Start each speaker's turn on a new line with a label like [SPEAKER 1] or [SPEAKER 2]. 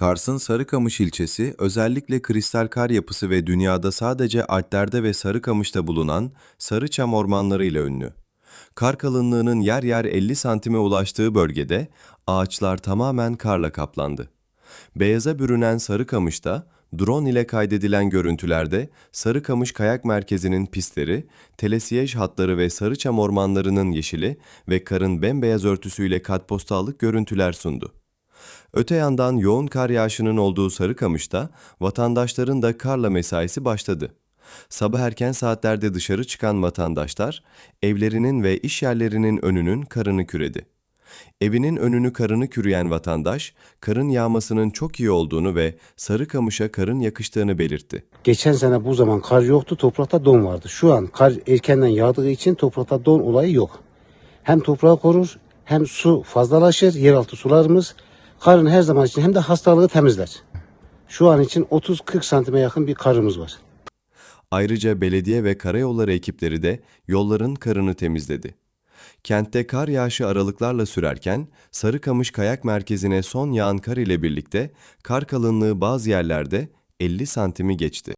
[SPEAKER 1] Kars'ın Sarıkamış ilçesi özellikle kristal kar yapısı ve dünyada sadece Alplerde ve Sarıkamış'ta bulunan sarıçam ormanlarıyla ünlü. Kar kalınlığının yer yer 50 santime ulaştığı bölgede ağaçlar tamamen karla kaplandı. Beyaza bürünen Sarıkamış'ta drone ile kaydedilen görüntülerde Sarıkamış Kayak Merkezi'nin pistleri, telesiyej hatları ve Sarıçam ormanlarının yeşili ve karın bembeyaz örtüsüyle katpostallık görüntüler sundu. Öte yandan yoğun kar yağışının olduğu Sarıkamış'ta vatandaşların da karla mesaisi başladı. Sabah erken saatlerde dışarı çıkan vatandaşlar evlerinin ve iş yerlerinin önünün karını küredi. Evinin önünü karını kürüyen vatandaş, karın yağmasının çok iyi olduğunu ve Sarıkamış'a karın yakıştığını belirtti.
[SPEAKER 2] Geçen sene bu zaman kar yoktu, toprakta don vardı. Şu an kar erkenden yağdığı için toprakta don olayı yok. Hem toprağı korur, hem su fazlalaşır, yeraltı sularımız karın her zaman için hem de hastalığı temizler. Şu an için 30-40 santime yakın bir karımız var.
[SPEAKER 1] Ayrıca belediye ve karayolları ekipleri de yolların karını temizledi. Kentte kar yağışı aralıklarla sürerken Sarıkamış Kayak Merkezi'ne son yağan kar ile birlikte kar kalınlığı bazı yerlerde 50 santimi geçti.